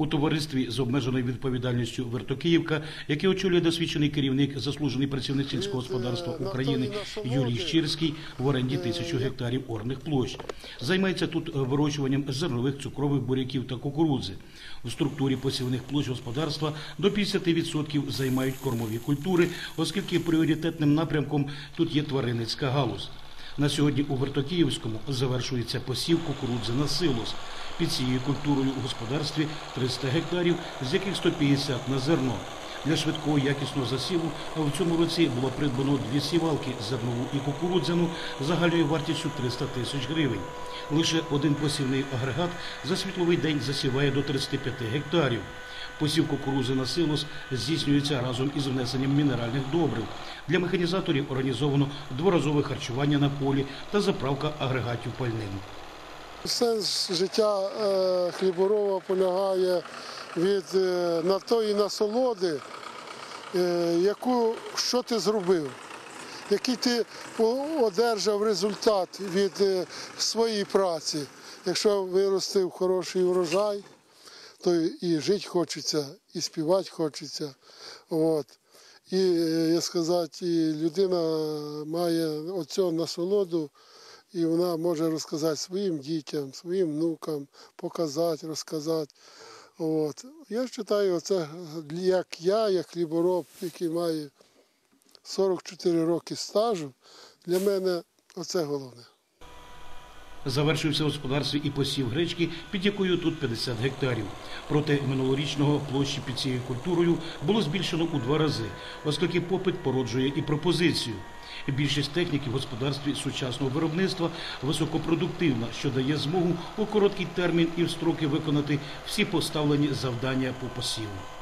У товаристві з обмеженою відповідальністю Вертокиївка, яке очолює досвідчений керівник, заслужений працівник сільського господарства України Юрій Щирський, в оренді тисячу гектарів орних площ. Займається тут вирощуванням зернових цукрових буряків та кукурудзи. У структурі посівних площ господарства до 50% займають кормові культури, оскільки пріоритетним напрямком тут є тваринницька галузь. На сьогодні у Вертокіївському завершується посів кукурудзи на силос. Під цією культурою у господарстві 300 гектарів, з яких 150 на зерно. Для швидкого якісного засіву в цьому році було придбано дві сівалки зернову і кукурудзяну загальною вартістю 300 тисяч гривень. Лише один посівний агрегат за світловий день засіває до 35 гектарів. Посів кукурудзи на силос здійснюється разом із внесенням мінеральних добрив. Для механізаторів організовано дворазове харчування на полі та заправка агрегатів пальним. Сенс життя е, хліборова полягає від е, на тої насолоди, е, яку що ти зробив, який ти одержав результат від своєї праці. Якщо виростив хороший урожай, то і жити хочеться, і співати хочеться. От. І, е, як сказати, людина має оцю насолоду, і вона може розказати своїм дітям, своїм внукам, показати, розказати. От. Я вважаю, це як я, як хлібороб, який має 44 роки стажу, для мене оце головне. Завершився в господарстві і посів гречки, під якою тут 50 гектарів. Проте минулорічного площі під цією культурою було збільшено у два рази, оскільки попит породжує і пропозицію. Більшість техніки в господарстві сучасного виробництва високопродуктивна, що дає змогу у короткий термін і в строки виконати всі поставлені завдання по посіву.